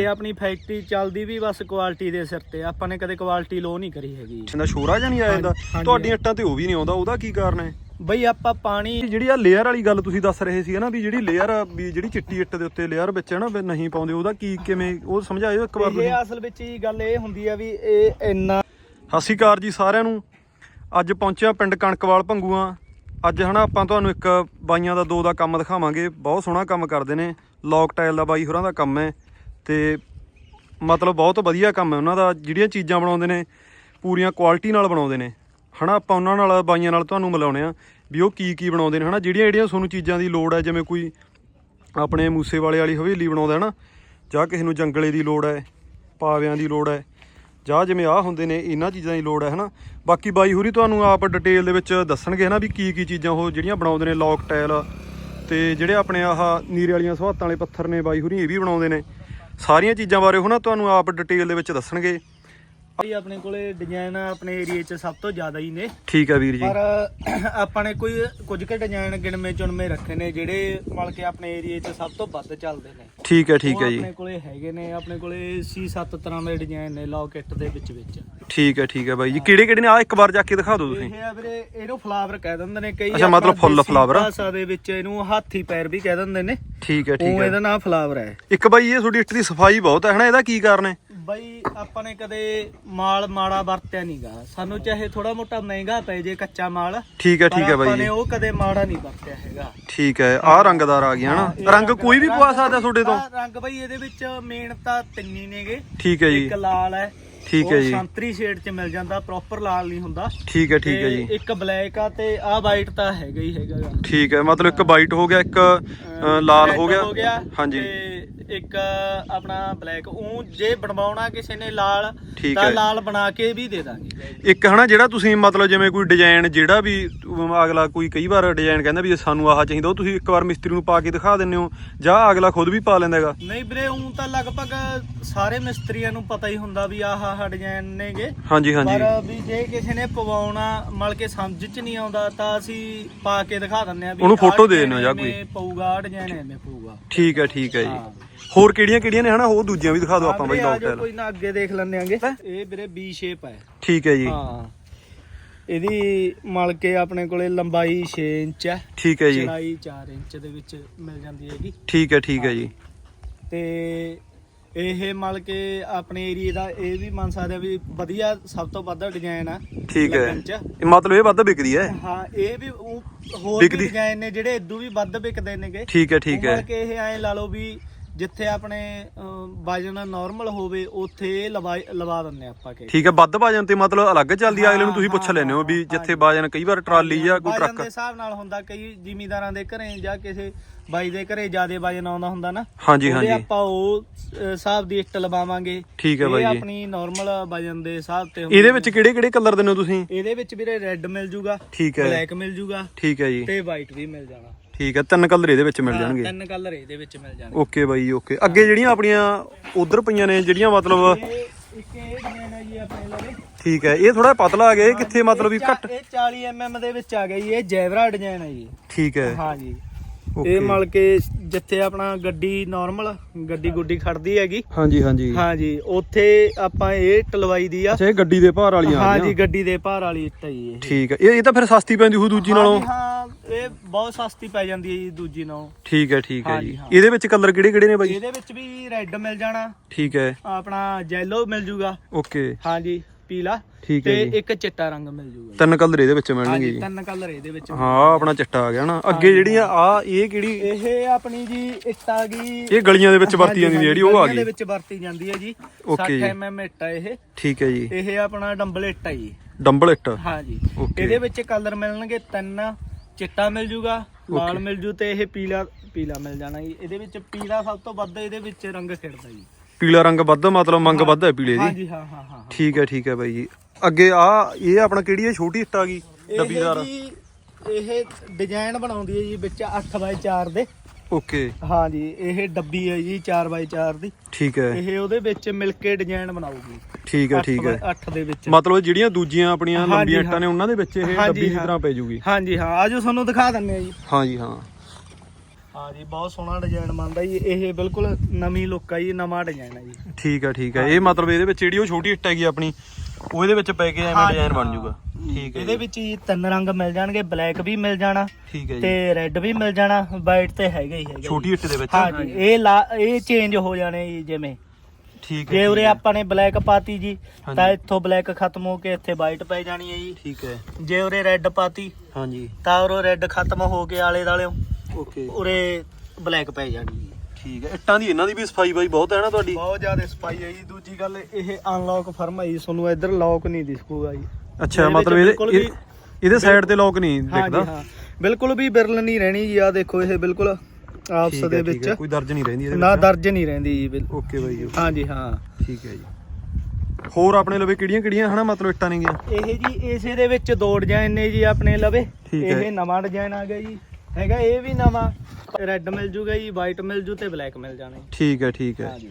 ਇਹ ਆਪਣੀ ਫੈਕਟਰੀ ਚੱਲਦੀ ਵੀ ਬਸ ਕੁਆਲਿਟੀ ਦੇ ਸਿਰ ਤੇ ਆਪਾਂ ਨੇ ਕਦੇ ਕੁਆਲਿਟੀ ਲੋ ਨਹੀਂ ਕਰੀ ਹੈਗੀ। ਇਹਦਾ ਸ਼ੋਰਾ ਜਾਂ ਨਹੀਂ ਆ ਜਾਂਦਾ ਹਾਂਜੀ। ਤੁਹਾਡੀਆਂ ਇੱਟਾਂ ਤੇ ਉਹ ਵੀ ਨਹੀਂ ਆਉਂਦਾ ਉਹਦਾ ਕੀ ਕਾਰਨ ਹੈ? ਬਈ ਆਪਾਂ ਪਾਣੀ ਜਿਹੜੀ ਆ ਲੇਅਰ ਵਾਲੀ ਗੱਲ ਤੁਸੀਂ ਦੱਸ ਰਹੇ ਸੀ ਨਾ ਵੀ ਜਿਹੜੀ ਲੇਅਰ ਵੀ ਜਿਹੜੀ ਚਿੱਟੀ ਇੱਟ ਦੇ ਉੱਤੇ ਲੇਅਰ ਵਿੱਚ ਹੈ ਨਾ ਵੀ ਨਹੀਂ ਪਾਉਂਦੇ ਉਹਦਾ ਕੀ ਕਿਵੇਂ ਉਹ ਸਮਝਾਇਓ ਇੱਕ ਵਾਰ ਇਹ ਅਸਲ ਵਿੱਚ ਹੀ ਗੱਲ ਇਹ ਹੁੰਦੀ ਆ ਵੀ ਇਹ ਇੰਨਾ ਸਤਿ ਸ਼੍ਰੀ ਅਕਾਲ ਜੀ ਸਾਰਿਆਂ ਨੂੰ। ਅੱਜ ਪਹੁੰਚਿਆ ਪਿੰਡ ਕਣਕਵਾਲ ਭੰਗੂਆਂ। ਅੱਜ ਹਨਾ ਆਪਾਂ ਤੁਹਾਨੂੰ ਇੱਕ ਬਾਈਆਂ ਦਾ ਦੋ ਦਾ ਕੰਮ ਦਿਖਾਵਾਂਗੇ। ਬਹੁਤ ਸੋਹਣਾ ਕੰਮ ਕਰਦੇ ਨੇ। ਲੌਕ ਟਾਇਲ ਦਾ ਬਾਈ ਹੋਰਾਂ ਦਾ ਕੰਮ ਹੈ। ਤੇ ਮਤਲਬ ਬਹੁਤ ਵਧੀਆ ਕੰਮ ਹੈ ਉਹਨਾਂ ਦਾ, ਜਿਹੜੀਆਂ ਚੀਜ਼ਾਂ ਬਣਾਉਂਦੇ ਨੇ, ਪੂਰੀਆਂ ਕੁਆਲਿਟੀ ਨਾਲ ਬਣਾਉਂਦੇ ਨੇ। ਹਨਾ, ਆਪਾਂ ਉਹਨਾਂ ਨਾਲ, ਬਾਈਆਂ ਨਾਲ ਤੁਹਾਨੂੰ ਮਿਲਾਉਣੇ ਆ ਵੀ ਉਹ ਕੀ ਕੀ ਬਣਾਉਂਦੇ ਨੇ। ਹਨਾ, ਜਿਹੜੀਆਂ ਜਿਹੜੀਆਂ ਤੁਹਾਨੂੰ ਚੀਜ਼ਾਂ ਦੀ ਲੋੜ ਹੈ, ਜਿਵੇਂ ਕੋਈ ਆਪਣੇ ਮੂਸੇ ਵਾਲੇ ਵਾਲੀ ਹਵੇਲੀ ਬਣਾਉਂਦਾ ਹੈ ਨਾ, ਜਾਂ ਕਿਸੇ ਨੂੰ ਜੰਗਲੇ ਦੀ ਲੋੜ ਹੈ, ਪਾਵਿਆਂ ਦੀ ਲੋੜ ਹੈ, ਜਾਂ ਜਿਵੇਂ ਆਹ ਹੁੰਦੇ ਨੇ, ਇਹਨਾਂ ਚੀਜ਼ਾਂ ਦੀ ਲੋੜ ਹੈ, ਹਨਾ। ਬਾਕੀ ਬਾਈ ਹੋਰੀ ਤੁਹਾਨੂੰ ਆਪ ਡਿਟੇਲ ਦੇ ਵਿੱਚ ਦੱਸਣਗੇ, ਹਨਾ, ਵੀ ਕੀ ਕੀ ਚੀਜ਼ਾਂ ਉਹ ਜਿਹੜੀਆਂ ਬਣਾਉਂਦੇ ਨੇ ਲੌਕ ਟਾਇਲ ਤੇ ਜਿਹੜੇ ਆਪਣੇ ਆਹ ਨੀਰੇ ਵਾਲੀਆਂ ਸਵਾਤਾਂ ਵਾਲੇ ਪੱਥਰ ਨੇ ਬਾਈ ਹੋਰੀ, ਇਹ ਵੀ ਬਣਾਉਂਦੇ ਨੇ। ਸਾਰੀਆਂ ਚੀਜ਼ਾਂ ਬਾਰੇ ਹੁਣ ਤੁਹਾਨੂੰ ਆਪ ਡਿਟੇਲ ਦੇ ਵਿੱਚ ਦੱਸਣਗੇ। ਬਈ ਆਪਣੇ ਕੋਲੇ ਡਿਜ਼ਾਈਨ ਆਪਣੇ ਏਰੀਏ 'ਚ ਸਭ ਤੋਂ ਜ਼ਿਆਦਾ ਹੀ ਨੇ। ਠੀਕ ਹੈ ਵੀਰ ਜੀ। ਪਰ ਆਪਾਂ ਨੇ ਕੋਈ ਕੁਝ ਕੁ ਡਿਜ਼ਾਈਨ ਗਿਣਵੇਂ ਚੁਣਵੇਂ ਰੱਖੇ ਨੇ ਜਿਹੜੇ ਮਤਲਬ ਕਿ ਆਪਣੇ ਏਰੀਏ 'ਚ ਸਭ ਤੋਂ ਵੱਧ ਚੱਲਦੇ ਨੇ। ਠੀਕ ਹੈ ਠੀਕ ਉਹ ਹੈ ਜੀ। ਆਪਣੇ ਕੋਲੇ ਹੈਗੇ ਨੇ ਆਪਣੇ ਕੋਲੇ 6-7 ਤਰ੍ਹਾਂ ਦੇ ਡਿਜ਼ਾਈਨ ਨੇ ਲੌਕਟ ਦੇ ਵਿੱਚ ਵਿੱਚ। ਠੀਕ ਹੈ ਠੀਕ ਹੈ ਬਾਈ ਜੀ। ਕਿਹੜੇ ਕਿਹੜੇ ਨੇ? ਆ ਇੱਕ ਵਾਰ ਜਾ ਕੇ ਦਿਖਾ ਦਿਓ ਤੁਸੀਂ। ਇਹ ਆ ਵੀਰੇ ਇਹਨੂੰ ਫਲਾਵਰ ਕਹਿ ਦਿੰਦੇ ਨੇ ਕਈ ਅੱਛਾ, ਮਤਲਬ ਫੁੱਲ ਦੇਸੀ flower ਆ? ਭਾਸ਼ਾ ਦੇ ਵਿੱਚ ਇਹਨੂੰ ਹਾਥੀ ਪੈਰ ਵੀ ਕਹਿ ਦਿੰਦੇ ਨੇ। ਠੀਕ ਹੈ ਠੀਕ ਉਹ ਇਹਦਾ ਨਾਮ ਫਲਾਵਰ ਹੈ। ਇੱਕ ਬਾਈ ਇਹ ਤੁਹਾਡੀ ਇੱਟ ਦੀ ਸਫ਼ਾਈ ਬਹੁਤ ਹੈ ਹਨਾ? ਇਹਦਾ ਕੀ ਕਾਰਨ ਹੈ? ਬਈ ਆਪਾਂ ਨੇ ਕਦੇ ਮਾਲ ਮਾੜਾ ਵਰਤਿਆ ਨਹੀਂਗਾ ਸਾਨੂੰ ਚਾਹੇ ਥੋੜਾ ਮੋਟਾ ਮਹਿੰਗਾ ਪੈ ਜੇ ਕੱਚਾ ਮਾਲ ਠੀਕ ਹੈ ਠੀਕ ਹੈ ਆਪਾਂ ਬਾਈ ਨੇ ਜੀ। ਉਹ ਕਦੇ ਮਾੜਾ ਨਹੀਂ ਵਰਤਿਆ ਹੈਗਾ। ਠੀਕ ਹੈ ਆਹ ਰੰਗਦਾਰ ਆ ਗਿਆ ਹਨਾ ਰੰਗ ਕੋਈ ਵੀ ਪਵਾ ਸਕਦਾ ਤੁਹਾਡੇ ਤੋਂ। ਰੰਗ ਬਈ ਇਹਦੇ ਵਿੱਚ ਮੇਨ ਤਾਂ ਤਿੰਨੀ ਨੇਗੇ। ਠੀਕ ਹੈ ਜੀ। ਇੱਕ ਲਾਲ ਹੈ। ਠੀਕ ਹੈ ਜੀ। ਸੰਤਰੀ ਸ਼ੇਡ 'ਚ ਮਿਲ ਜਾਂਦਾ ਪ੍ਰੋਪਰ ਲਾਲ ਨਹੀਂ ਹੁੰਦਾ। ਠੀਕ ਹੈ ਠੀਕ ਹੈ ਜੀ। ਇੱਕ ਬਲੈਕ ਆ ਤੇ ਆਹ ਵਾਈਟ ਤਾਂ ਹੈਗਾ ਹੀ ਹੈਗਾ। ਠੀਕ ਹੈ ਮਤਲਬ ਇੱਕ ਵਾਈਟ ਹੋ ਗਿਆ ਇੱਕ ਲਾਲ ਹੋ ਗਿਆ। ਹਾਂਜੀ। ਇੱਕ ਆਪਣਾ ਬਲੈਕ ਉਹ ਜੇ ਬਣਵਾਉਣਾ ਕਿਸੇ ਨੇ ਲਾਲ ਠੀਕ ਤਾਂ ਹੈ। ਲਾਲ ਬਣਾ ਕੇ ਵੀ ਦੇ ਦਾਂਗੇ ਇੱਕ ਹਨਾ ਜਿਹੜਾ ਤੁਸੀਂ ਮਤਲਬ ਜਿਵੇਂ ਕੋਈ ਡਿਜ਼ਾਈਨ ਜਿਹੜਾ ਵੀ ਅਮ, ਅਗਲਾ ਕੋਈ ਕਈ ਵਾਰ ਡਿਜ਼ਾਈਨ ਕਹਿੰਦਾ ਵੀ ਸਾਨੂੰ ਆਹ ਚਾਹੀਦਾ ਉਹ ਤੁਸੀਂ ਇੱਕ ਵਾਰ ਮਿਸਤਰੀ ਨੂੰ ਪਾ ਕੇ ਦਿਖਾ ਦਿੰਦੇ ਹੋ ਜਾਂ ਅਗਲਾ ਖੁਦ ਵੀ ਪਾ ਲੈਂਦਾ ਹੈਗਾ ਨਹੀਂ ਵੀਰੇ ਉਹ ਤਾਂ ਲਗਭਗ ਸਾਰੇ ਮਿਸਤਰੀਆਂ ਨੂੰ ਪਤਾ ਹੀ ਹੁੰਦਾ ਵੀ ਆਹ ਆਹ ਡਿਜ਼ਾਈਨ ਨੇਗੇ ਹਾਂਜੀ ਹਾਂਜੀ ਪਰ ਵੀ ਜੇ ਕਿਸੇ ਨੇ ਪਵਾਉਣਾ ਮਲ ਕੇ ਸਮਝ ਚ ਨਹੀਂ ਆਉਂਦਾ ਤਾਂ ਅਸੀਂ ਪਾ ਕੇ ਦਿਖਾ ਦਿੰਦੇ ਆ ਵੀ ਉਹਨੂੰ ਆਹ photo ਦੇ design ਦਿੰਦੇ ਹੋ ਜਾਂ ਐਵੇਂ ਕੋਈ। ਪਊਗਾ ਡਿਜ਼ਾਈਨ ਐਵੇਂ ਪਊਗਾ ਠੀਕ ਹੈ ਠੀਕ ਹੈ ਹਾਂ। ਹੋਰ ਕਿਹੜੀਆਂ ਕਿਹੜੀਆਂ ਨੇ ਹਨਾ? ਉਹ ਦੂਜੀਆਂ ਵੀ ਦਿਖਾ ਦਿਓ ਆਪਾਂ ਬਾਈ ਵੀਰੇ, ਆ ਲੌਕ ਜਾਓ, ਕੋਈ ਨਾ ਅੱਗੇ ਦੇਖ ਲੈਂਦੇ ਆਂਗੇ। ਇਹ ਵੀਰੇ ਬੀ ਸ਼ੇਪ ਹੈ ਠੀਕ ਹੈ ਜੀ। ਹਾਂ। ਇਹਦੀ ਮਲ ਕੇ ਆਪਣੇ ਕੋਲੇ ਲੰਬਾਈ 6 ਇੰਚ ਹੈ। ਠੀਕ ਹੈ ਜੀ। ਚੌੜਾਈ 4 ਇੰਚ ਦੇ ਵਿੱਚ ਮਿਲ ਜਾਂਦੀ ਹੈਗੀ। ਠੀਕ ਹੈ ਠੀਕ ਹੈ ਜੀ। ਤੇ ਇਹ ਮਲ ਕੇ ਆਪਣੇ ਏਰੀਏ ਦਾ ਇਹ ਵੀ ਮੰਨ ਸਕਦੇ ਆ ਵੀ ਵਧੀਆ ਸਭ ਤੋਂ ਵੱਧ ਡਿਜ਼ਾਈਨ ਆ। ਠੀਕ ਹੈ। ਲੱਗਣ 'ਚ। ਇਹ ਮਤਲਬ ਇਹ ਵੱਧ ਵਿਕਦੀ ਹੈ। ਹਾਂ ਇਹ ਵੀ ਹੋਰ ਵੀ ਵਿਕਦੀ- ਡਿਜ਼ਾਈਨ ਨੇ ਜਿਹੜੇ ਇਦੋਂ ਵੀ ਵੱਧ ਵਿਕਦੇ ਨੇਗੇ। ਠੀਕ ਹੈ ਠੀਕ ਉਹ ਹੈ। ਮਤਲਬ ਕਿ ਇਹ ਐਂ ਲਾ ਲਓ ਵੀ ਜਿੱਥੇ ਆਪਣੇ ਵਜਨ ਨਾਰਮਲ ਹੋਵੇ ਉੱਥੇ ਇਹ ਲਵਾ ਦਿੰਨੇ ਆਪਾਂ ਕਿ ਠੀਕ ਹੈ ਵੱਧ ਭਾਜਨ ਤੇ ਮਤਲਬ ਅਲੱਗ ਚੱਲਦੀ ਆ ਅਗਲੇ ਨੂੰ ਤੁਸੀਂ ਪੁੱਛ ਲੈਂਦੇ ਹੋ ਵੀ ਜਿੱਥੇ ਭਾਜਨ ਕਈ ਵਾਰ ਟਰਾਲੀ ਜਾਂ ਕੋਈ ਵਜਨ ਟਰੱਕ ਦੇ ਹਿਸਾਬ ਨਾਲ ਹੁੰਦਾ ਕਈ ਜ਼ਿਮੀਦਾਰਾਂ ਦੇ ਘਰੇ ਜਾਂ ਕਿਸੇ ਬਾਈ ਦੇ ਘਰੇ ਜਿਆਦੇ ਵਜਨ ਆਉਂਦਾ ਹੁੰਦਾ ਨਾ। ਹਾਂਜੀ ਹਾਂਜੀ। ਆਪਾਂ ਉਹ ਹਿਸਾਬ ਦੀ ਇੱਟ ਲਵਾਵਾਂਗੇ। ਠੀਕ ਹੈ ਇਹ ਬਾਈ ਜੀ। ਆਪਣੀ ਨਾਰਮਲ ਵਜਨ ਦੇ ਹਿਸਾਬ ਤੇ ਹੁੰਦੀ ਇਹਦੇ। ਵਿੱਚ ਕਿਹੜੇ ਕਿਹੜੇ ਕਲਰ ਦਿੰਦੇ ਹੋ ਤੁਸੀਂ? ਇਹਦੇ ਵਿੱਚ ਵੀਰੇ ਰੈੱਡ ਮਿਲ ਜੂਗਾ ਠੀਕ ਹੈ। ਬਲੈਕ ਮਿਲ ਜੂਗਾ ਠੀਕ ਹੈ ਜੀ। ਤੇ ਵਾਈਟ ਵੀ ਮਿਲ ਜਾਣਾ। ਠੀਕ ਹੈ ਤਿੰਨ ਕਲਰ ਇਹਦੇ ਵਿੱਚ ਮਿਲ ਹਾਂ, ਜਾਣਗੇ। ਤਿੰਨ ਕਲਰ ਇਹਦੇ ਵਿੱਚ ਮਿਲ ਜਾਣਗੇ। ਓਕੇ ਬਾਈ ਓਕੇ ਅੱਗੇ ਜਿਹੜੀਆਂ ਆਪਣੀਆਂ ਉਧਰ ਪਈਆਂ ਨੇ ਜਿਹੜੀਆਂ ਮਤਲਬ ਇਹ ਇੱਕ ਇਹ ਡਿਜ਼ਾਈਨ ਹੈ ਜੀ ਆਪਣੇ ਲਵੇ ਠੀਕ ਹੈ ਇਹ ਥੋੜਾ ਪਤਲਾ ਆ ਗਿਆ ਇਹ ਕਿੱਥੇ ਮਤਲਬ ਵੀ ਘੱਟ ਇਹ 40 mm ਦੇ ਵਿੱਚ ਆ ਗਿਆ ਜੀ ਇਹ ਜੈਵਰਾ ਡਿਜ਼ਾਈਨ ਹੈ ਜੀ। ਠੀਕ ਹੈ ਹਾਂ ਜੀ। ਓਕੇ ਇਹ ਮਲ ਕੇ ਜਿੱਥੇ ਆਪਣਾ ਗੱਡੀ ਨਾਰਮਲ ਗੱਡੀ ਗੁੱਡੀ ਖੜਦੀ ਹੈਗੀ। ਹਾਂਜੀ ਹਾਂਜੀ। ਹਾਂ ਜੀ ਉੱਥੇ ਆਪਾਂ ਇਹ ਟਲਵਾਈ ਦੀ ਆ। ਅੱਛਾ ਇਹ ਗੱਡੀ ਦੇ ਭਾਰ ਵਾਲੀਆਂ ਆ ਹਾਂ ਗਈਆਂ। ਗੱਡੀ ਦੇ ਭਾਰ ਵਾਲੀ ਇੱਟ ਹੈ ਜੀ ਇਹ। ਠੀਕ ਹੈ ਇਹ ਇਹ ਤਾਂ ਫਿਰ ਸਸਤੀ ਪੈਂਦੀ ਹੋਊ ਦੂਜੀ ਨਾਲੋਂ? ਹਾਂ ਇਹ ਬਹੁਤ ਸਸਤੀ ਪੈ ਜਾਂਦੀ ਹੈ ਜੀ ਦੂਜੀ ਨਾਲੋਂ ਠੀਕ ਹੈ ਠੀਕ ਹੈ ਜੀ। ਇਹਦੇ ਵਿੱਚ ਕਲਰ ਕਿਹੜੇ ਕਿਹੜੇ ਨੇ ਬਾਈ? ਇਹਦੇ ਵਿੱਚ ਵੀ ਰੈੱਡ ਮਿਲ ਜਾਣਾ। ਠੀਕ ਹੈ। ਆਪਣਾ ਯੈਲੋ ਮਿਲ ਜੂਗਾ। ਓਕੇ। ਹਾਂ ਜੀ ਪੀਲਾ। ਠੀਕ ਹੈ ਤੇ ਇੱਕ ਚਿੱਟਾ ਰੰਗ ਮਿਲ ਜੂਗਾ। ਤਿੰਨ ਕਲਰ ਇਹਦੇ ਵਿੱਚ ਮਿਲਣਗੇ ਜੀ। ਤਿੰਨ ਕਲਰ ਇਹਦੇ ਵਿੱਚ ਹਾਂ ਆਪਣਾ ਚਿੱਟਾ ਆ ਗਿਆ ਨਾ। ਅੱਗੇ ਜਿਹੜੀਆਂ ਆ ਇਹ ਕਿਹੜੀ? ਇਹ ਆਪਣੀ ਜੀ ਇੱਟ ਆ ਗਈ। ਇਹ ਗਲੀਆਂ ਦੇ ਵਿੱਚ ਵਰਤੀ ਜਾਂਦੀ ਹਾਂਜੀ, ਜਿਹੜੀ ਉਹ ਆ ਗਲੀਆਂ ਦੇ ਗਈ ਵਿੱਚ ਵਰਤੀ ਜਾਂਦੀ ਹੈ ਜੀ। Okay 60 ਜੀ। mm ਇੱਟ ਆ ਇਹ। ਠੀਕ ਹੈ ਜੀ। ਇਹ ਆਪਣਾ ਡੰਬਲ ਇੱਟ ਆ ਜੀ। ਡੰਬਲ ਇੱਟ। ਹਾਂ ਜੀ. ਇਹਦੇ ਵਿੱਚ ਕਲਰ ਮਿਲਣਗੇ ਤਿੰਨ ਚਿੱਟਾ ਮਿਲ ਜੂਗਾ ਲਾਲ. ਮਿਲ ਜੂ ਤੇ ਇਹ ਪੀਲਾ ਪੀਲਾ ਮਿਲ ਜਾਣਾ ਜੀ। ਇਹਦੇ ਵਿੱਚ ਪੀਲਾ ਸਭ ਤੋਂ ਵੱਧ ਇਹਦੇ ਵਿੱਚ ਰੰਗ ਖਿੜਦਾ ਜੀ। ਪੀਲਾ ਰੰਗ ਵੱਧ ਮਤਲਬ ਮੰਗ ਵੱਧ ਹੈ ਪੀਲੇ ਦੀ? ਜੀ ਹਾਂ ਹਾਂ ਹਾਂ। ਠੀਕ ਹੈ ਠੀਕ ਹੈ ਬਾਈ ਜੀ। ਅੱਗੇ ਆ ਇਹ ਆਪਣਾ ਕਿਹੜੀ ਹੈ? ਛੋਟੀ ਇੱਟ ਆ ਗਈ ਡੱਬੀਦਾਰ ਇਹ ਡਿਜ਼ਾਈਨ ਬਣਾਉਂਦੀ ਹੈ ਜੀ ਵਿੱਚ 8x4 ਦੇ। ਓਕੇ ਹਾਂ ਜੀ ਇਹ ਡੱਬੀ ਹੈ ਜੀ 4x4 ਦੀ। ਠੀਕ ਹੈ। ਇਹ ਉਹਦੇ ਵਿੱਚ ਮਿਲ ਕੇ ਡਿਜ਼ਾਈਨ ਬਣਾਉਗੀ ਠੀਕ ਹੈ ਠੀਕ ਹੈ। 8 ਦੇ ਵਿੱਚ। ਮਤਲਬ ਜਿਹੜੀਆਂ ਦੂਜੀਆਂ ਆਪਣੀਆਂ ਹਾਂਜੀ, ਲੰਬੀਆਂ ਇੱਟਾਂ ਨੇ। ਉਹਨਾਂ ਦੇ ਵਿੱਚ ਇਹ ਹਾਂਜੀ, ਡੱਬੀ ਦੀ। ਤਰ੍ਹਾਂ ਪੈ ਜੂਗੀ। ਹਾਂਜੀ ਹਾਂ। ਆਜੋ ਤੁਹਾਨੂੰ ਦਿਖਾ ਦਿੰਨੇ ਆ ਜੀ। ਹਾਂ ਜੀ ਹਾਂ। ਹਾਂ ਜੀ ਬਹੁਤ ਸੋਹਣਾ ਡਿਜ਼ਾਈਨ ਬਣਦਾ ਜੀ। ਇਹ ਬਿਲਕੁਲ ਨਵੀਂ ਲੁੱਕ ਆ ਜੀ ਨਵਾਂ ਡਿਜ਼ਾਈਨ ਆ ਜੀ। ਠੀਕ ਹੈ ਠੀਕ ਹੈ। ਇਹ ਮਤਲਬ ਇਹਦੇ ਵਿੱਚ ਜਿਹੜੀ ਉਹ ਛੋਟੀ ਇੱਟ ਹੈਗੀ ਆਪਣੀ ਉਹ ਇਹਦੇ ਵਿੱਚ ਪੈ ਕੇ ਐਵੇਂ ਡਿਜ਼ਾਈਨ ਬਣ। ਜਾਊਗਾ ਠੀਕ ਹੈ ਇਹਦੇ ਵਿੱਚ ਜੀ ਤਿੰਨ ਰੰਗ ਮਿਲ ਜਾਣਗੇ ਬਲੈਕ ਵੀ ਮਿਲ ਜਾਣਾ ਠੀਕ ਹੈ ਜੀ। ਤੇ ਰੈੱਡ ਵੀ ਮਿਲ ਜਾਣਾ ਵਾਈਟ ਤੇ ਹੈਗਾ ਹੀ ਹੈਗਾ। ਛੋਟੀ ਇੱਟ ਦੇ ਵਿੱਚ। ਹਾਂ ਜੀ ਇਹ ਇਹ ਚੇਂਜ ਹੋ ਜਾਣੇ ਜੀ ਜਿਵੇਂ। ਠੀਕ ਹੈ ਜੇ ਉਰੇ ਹੈ। ਆਪਾਂ ਨੇ ਬਲੈਕ ਪਾਤੀ ਜੀ। ਤਾਂ ਇੱਥੋਂ ਬਲੈਕ ਖਤਮ ਹੋ ਕੇ ਇੱਥੇ ਵਾਈਟ ਪੈ ਜਾਣੀ ਹੈ ਜੀ। ਠੀਕ ਹੈ। ਜੇ ਉਰੇ ਰੈੱਡ ਪਾਤੀ ਹਾਂਜੀ। ਤਾਂ ਉਰੋਂ ਰੈੱਡ ਖਤਮ ਹੋ ਕੇ ਆਲੇ ਦਾਲਿਓ ਓਕੇ। ਉਰੇ ਬਲੈਕ ਪੈ ਜਾਣੀ ਜੀ ਠੀਕ ਹੈ। ਇੱਟਾਂ ਦੀ ਇਹਨਾਂ ਦੀ ਵੀ ਸਫ਼ਾਈ ਬਾਈ ਬਹੁਤ ਹੈ ਨਾ ਤੁਹਾਡੀ? ਬਹੁਤ ਜ਼ਿਆਦਾ ਸਪਾਈ ਹੈ ਜੀ। ਦੂਜੀ ਗੱਲ ਇਹ ਅਨਲੌਕ ਫਰਮ ਹੈ ਜੀ। ਤੁਹਾਨੂੰ ਇੱਧਰ ਲੌਕ ਨਹੀਂ ਦਿਸੂਗਾ ਜੀ। ਅੱਛਾ ਮਤਲਬ ਇਹਦੇ ਇਹਦੇ ਸਾਈਡ ਤੇ ਲੋਕ ਨਹੀਂ ਹਾਂ ਦਿਖਦਾ? ਹਾਂ। ਬਿਲਕੁਲ ਵੀ ਬਿਰਲ ਨਹੀਂ ਰਹਿਣੀ ਜੀ। ਆ ਦੇਖੋ ਇਹ ਬਿਲਕੁਲ ਆਪਸ ਦੇ ਵਿੱਚ। ਕੋਈ ਦਰਜ ਨਹੀਂ ਰਹਿੰਦੀ ਇਹਦੇ ਨਾ ਦਰਜ ਨਹੀਂ ਰਹਿੰਦੀ ਜੀ ਬਿਲ- ਓਕੇ ਬਾਈ ਜੀ। ਹਾਂ ਜੀ ਹਾਂ। ਠੀਕ ਹੈ ਜੀ। ਹੋਰ ਆਪਣੇ ਲਵੇ ਕਿਹੜੀਆਂ ਕਿਹੜੀਆਂ ਹਨਾ ਮਤਲਬ ਇੱਟਾਂ ਨੇਗੀਆਂ? ਇਹ ਜੀ ਇਸੇ ਦੇ ਵਿੱਚ ਦੋ ਡਿਜ਼ਾਈਨ ਨੇ ਜੀ ਆਪਣੇ ਲਵੇ। ਇਹ ਨਵਾਂ ਡਿਜ਼ਾਈਨ ਆ ਗਿਆ ਜੀ। ਹੈਗਾ ਇਹ ਵੀ ਨਵਾਂ। ਰੈੱਡ ਮਿਲ ਜੂਗਾ ਜੀ ਵਾਈਟ ਮਿਲ ਜੂ ਤੇ ਬਲੈਕ ਮਿਲ ਜਾਣਾ। ਠੀਕ ਹੈ ਠੀਕ ਹੈ। ਹਾਂ ਜੀ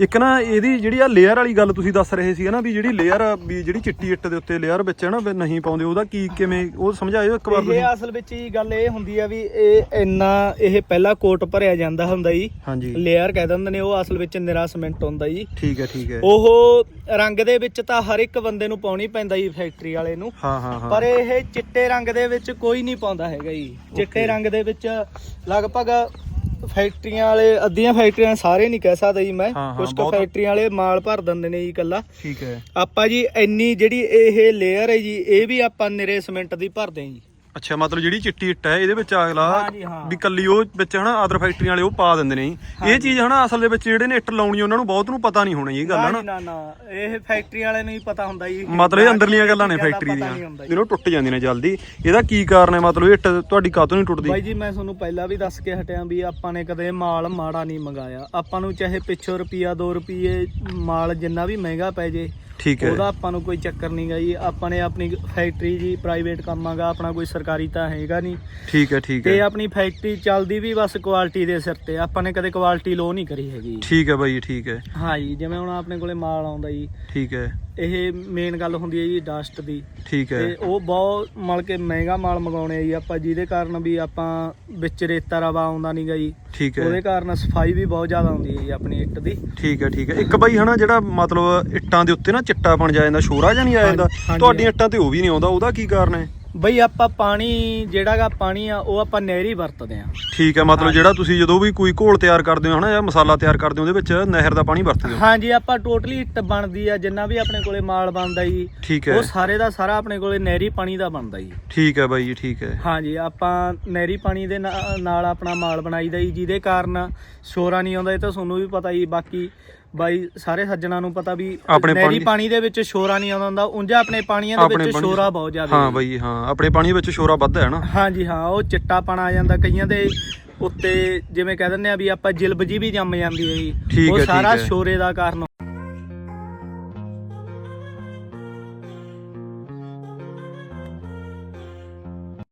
ਇੱਕ ਨਾ ਇਹਦੀ ਜਿਹੜੀ ਆ ਲੇਅਰ ਵਾਲੀ ਗੱਲ ਤੁਸੀਂ ਦੱਸ ਰਹੇ ਸੀ ਨਾ ਵੀ ਜਿਹੜੀ ਲੇਅਰ ਵੀ ਜਿਹੜੀ ਚਿੱਟੀ ਇੱਟ ਦੇ ਉੱਤੇ ਲੇਅਰ ਵਿੱਚ ਹੈ ਨਾ ਵੀ ਨਹੀਂ ਪਾਉਂਦੇ ਉਹਦਾ ਕੀ ਕਿਵੇਂ ਉਹ ਸਮਝਾਇਓ ਇੱਕ ਵਾਰ ਇਹ ਤੁਸੀਂ। ਅਸਲ ਵਿੱਚ ਜੀ ਗੱਲ ਇਹ ਹੁੰਦੀ ਆ ਵੀ ਇਹ ਇੰਨਾ ਇਹ ਪਹਿਲਾ ਕੋਟ ਭਰਿਆ ਜਾਂਦਾ ਹੁੰਦਾ ਜੀ। ਹਾਂਜੀ। ਲੇਅਰ ਕਹਿ ਦਿੰਦੇ ਨੇ ਉਹ ਅਸਲ ਵਿੱਚ ਨਿਰਾ ਸੀਮੈਂਟ ਹੁੰਦਾ ਜੀ। ਠੀਕ ਹੈ ਠੀਕ ਹੈ। ਉਹ ਰੰਗ ਦੇ ਵਿੱਚ ਤਾਂ ਹਰ ਇੱਕ ਬੰਦੇ ਨੂੰ ਪਾਉਣੀ ਪੈਂਦਾ ਜੀ ਫੈਕਟਰੀ ਵਾਲੇ ਨੂੰ। ਹਾਂ ਹਾਂ ਹਾਂ। ਪਰ ਇਹ ਚਿੱਟੇ ਰੰਗ ਦੇ ਵਿੱਚ ਕੋਈ ਨਹੀਂ ਪਾਉਂਦਾ ਹੈਗਾ ਜੀ। ਚਿੱਟੇ ਰੰਗ ਦੇ ਵਿੱਚ ਲਗਭਗ ਫੈਕਟਰੀਆਂ ਵਾਲੇ ਅੱਧੀਆਂ ਫੈਕਟਰੀਆਂ ਸਾਰੇ ਨਹੀਂ ਕਹਿ ਸਕਦਾ ਜੀ ਮੈਂ। ਹਾਂ, ਹਾਂ, ਕੁਝ ਕੁ ਬਹੁਤ- ਫੈਕਟਰੀਆਂ ਵਾਲੇ ਮਾਲ ਭਰ ਦਿੰਦੇ ਨੇ ਜੀ ਇਕੱਲਾ। ਠੀਕ ਹੈ। ਆਪਾਂ ਜੀ ਇੰਨੀ ਜਿਹੜੀ ਇਹ ਲੇਅਰ ਹੈ ਜੀ ਇਹ ਵੀ ਆਪਾਂ ਨਿਰੇ ਸੀਮੈਂਟ ਦੀ ਭਰਦੇ ਹਾਂ ਜੀ। ਅੱਛਾ ਮਤਲਬ ਜਿਹੜੀ ਚਿੱਟੀ ਇੱਟ ਹੈ ਇਹਦੇ ਵਿੱਚ ਅਗਲਾ ਹਾਂ। ਵੀ ਕੱਲੀ ਉਹ ਵਿੱਚ ਹਨਾ ਆਦਰ ਫੈਕਟਰੀਆਂ ਵਾਲੇ ਉਹ ਪਾ ਦਿੰਦੇ ਨੇ ਜੀ। ਇਹ ਚੀਜ਼ ਹਨਾ ਅਸਲ ਦੇ ਵਿੱਚ ਜਿਹੜੇ ਨੇ ਇੱਟ ਲਾਉਣੀ ਉਹਨਾਂ ਨੂੰ ਬਹੁਤ ਨੂੰ ਪਤਾ ਨਹੀਂ ਹੋਣੀ ਇਹ ਗੱਲ ਨਾ ਹਨਾ। ਜੀ, ਨਾ ਨਾ। ਇਹ ਫੈਕਟਰੀ ਵਾਲੇ ਨੂੰ ਹੀ ਪਤਾ ਹੁੰਦਾ ਜੀ। ਮਤਲਬ ਇਹ ਅੰਦਰਲੀਆਂ ਗੱਲਾਂ ਨੇ ਫੈਕਟਰੀ ਦੀਆਂ। ਫਿਰ ਉਹ ਟੁੱਟ ਜਾਂਦੀਆਂ ਨੇ ਜਲਦੀ। ਇਹਦਾ ਕੀ ਕਾਰਨ ਹੈ? ਮਤਲਬ ਇਹ ਇੱਟ ਤੁਹਾਡੀ ਕਾਹਤੋਂ ਨਹੀਂ ਟੁੱਟਦੀ? ਬਾਈ ਜੀ ਮੈਂ ਤੁਹਾਨੂੰ ਪਹਿਲਾਂ ਵੀ ਦੱਸ ਕੇ ਹਟਿਆ ਵੀ ਆਪਾਂ ਨੇ ਕਦੇ ਮਾਲ ਮਾੜਾ ਨਹੀਂ ਮੰਗਾਇਆ। ਆਪਾਂ ਨੂੰ ਚਾਹੇ ਪਿੱਛੋਂ ਰੁਪਿਆ 2 ਰੁਪਏ ਮਾਲ ਜਿੰਨਾ ਵੀ ਮਹਿੰਗਾ ਪੈ ਜੇ ਠੀਕ ਹੈ। ਉਹਦਾ ਆਪਾਂ ਨੂੰ ਕੋਈ ਚੱਕਰ ਨਹੀਂ ਗਾ ਜੀ। ਆਪਾਂ ਨੇ ਆਪਣੀ ਫੈਕਟਰੀ ਜੀ ਪ੍ਰਾਈਵੇਟ ਕੰਮ ਆਗਾ ਆਪਣਾ ਕੋਈ ਸਰਕਾਰੀ ਤਾਂ ਹੈਗਾ ਨਹੀਂ। ਠੀਕ ਹੈ ਠੀਕ ਤੇ ਹੈ ਆਪਣੀ ਫੈਕਟਰੀ ਚੱਲਦੀ ਵੀ ਬਸ ਕੁਆਲਿਟੀ ਦੇ ਸਿਰ ਤੇ ਆਪਾਂ ਨੇ ਕਦੇ ਕੁਆਲਿਟੀ ਲੋ ਨਹੀਂ ਕਰੀ ਹੈਗੀ। ਠੀਕ ਹੈ ਬਾਈ ਠੀਕ ਹੈ। ਹਾਂ ਜੀ ਜਿਵੇਂ ਹੁਣ ਆਪਣੇ ਕੋਲੇ ਮਾਲ ਆਉਂਦਾ ਜੀ। ਠੀਕ ਹੈ। ਇਹ ਮੇਨ ਗੱਲ ਹੁੰਦੀ ਹੈ ਜੀ ਡਸਟ ਦੀ। ਠੀਕ ਹੈ। ਤੇ ਉਹ ਬਹੁਤ ਮਲ ਕੇ ਮਹਿੰਗਾ ਮਾਲ ਮੰਗਾਉਣੇ ਆ ਜੀ ਆਪਾਂ ਜਿਹਦੇ ਕਾਰਨ ਵੀ ਆਪਾਂ ਵਿੱਚ ਰੇਤਾ ਰਵਾ ਆਉਂਦਾ ਨਹੀਂਗਾ ਜੀ। ਠੀਕ ਹੈ। ਉਹਦੇ ਕਾਰਨ ਸਫ਼ਾਈ ਵੀ ਬਹੁਤ ਜ਼ਿਆਦਾ ਆਉਂਦੀ ਹੈ ਜੀ ਆਪਣੀ ਇੱਟ ਦੀ। ਠੀਕ ਹੈ ਠੀਕ ਹੈ। ਇੱਕ ਬਾਈ ਹਨਾ ਜਿਹੜਾ ਮਤਲਬ ਇੱਟਾਂ ਦੇ ਉੱਤੇ ਨਾ ਚਿੱਟਾ ਬਣ ਜਾ ਜਾਂਦਾ ਸ਼ੋਰਾ ਜਾਂ ਨਹੀਂ ਆ ਜਾਂਦਾ। ਤੁਹਾਡੀਆਂ ਇੱਟਾਂ ਤੇ ਉਹ ਵੀ ਨਹੀਂ ਆਉਂਦਾ ਉਹਦਾ ਕੀ ਕਾਰਨ ਹੈ? ਬਈ ਆਪਾਂ ਪਾਣੀ ਜਿਹੜਾਗਾ ਪਾਣੀ ਆ ਉਹ ਆਪਾਂ ਨਹਿਰੀ ਵਰਤਦੇ ਆ। ਠੀਕ ਹੈ ਮਤਲਬ ਜਿਹੜਾ ਤੁਸੀਂ ਜਦੋਂ ਵੀ ਕੋਈ ਘੋਲ ਤਿਆਰ ਕਰਦੇ ਹੋ ਹਨਾ ਜਾਂ ਮਸਾਲਾ ਤਿਆਰ ਕਰਦੇ ਹੋ ਉਹਦੇ ਵਿੱਚ ਨਹਿਰ ਦਾ ਪਾਣੀ ਵਰਤਦੇ ਹੋ? ਹਾਂਜੀ ਆਪਾਂ ਟੋਟਲੀ ਇੱਟ ਬਣਦੀ ਆ ਜਿੰਨਾ ਵੀ ਆਪਣੇ ਕੋਲੇ ਮਾਲ ਬਣਦਾ ਜੀ ਠੀਕ ਹੈ। ਉਹ ਸਾਰੇ ਦਾ ਸਾਰਾ ਆਪਣੇ ਕੋਲੇ ਨਹਿਰੀ ਪਾਣੀ ਦਾ ਬਣਦਾ ਜੀ। ਠੀਕ ਹੈ ਬਾਈ ਜੀ ਠੀਕ ਹੈ। ਹਾਂਜੀ ਆਪਾਂ ਨਹਿਰੀ ਪਾਣੀ ਦੇ ਨਾਲ ਆਪਣਾ ਮਾਲ ਬਣਾਈਦਾ ਜੀ ਜਿਹਦੇ ਕਾਰਨ ਸ਼ੋਰਾ ਨਹੀਂ ਆਉਂਦਾ ਇਹ ਤਾਂ ਤੁਹਾਨੂੰ ਵੀ ਪਤਾ ਜੀ ਬਾਕੀ ਬਾਈ ਸਾਰੇ ਸੱਜਣਾ ਨੂੰ ਪਤਾ ਵੀ ਆਪਣੇ ਨਹਿਰੀ ਪਾਣੀ- ਪਾਣੀ ਦੇ ਵਿੱਚ ਸ਼ੋਰਾ ਨਹੀਂ ਆਉਂਦਾ ਹੁੰਦਾ। ਉਂਝ ਆਪਣੇ ਪਾਣੀਆਂ ਦੇ ਆਪਣੇ ਵਿੱਚ ਪਾਣੀ- ਸ਼ੋਰਾ ਬਹੁਤ ਜ਼ਿਆਦਾ ਹਾਂ। ਬਾਈ ਹਾਂ। ਆਪਣੇ ਪਾਣੀ ਵਿੱਚ ਸ਼ੋਰਾ ਵੱਧ ਹੈ ਨਾ। ਹਾਂਜੀ ਹਾਂ ਉਹ ਚਿੱਟਾ ਪਾਣਾ ਆ ਜਾਂਦਾ ਕਈਆਂ ਦੇ ਉੱਤੇ। ਜਿਵੇਂ ਕਹਿ ਦਿੰਦੇ ਆ ਵੀ ਆਪਾਂ ਜਿਲਬ ਜੀ ਵੀ ਜੰਮ ਜਾਂਦੀ ਹੈ ਜੀ। ਠੀਕ ਉਹ ਠੀਕ ਸਾਰਾ ਹੈ। ਸ਼ੋਰੇ ਦਾ ਕਾਰਨ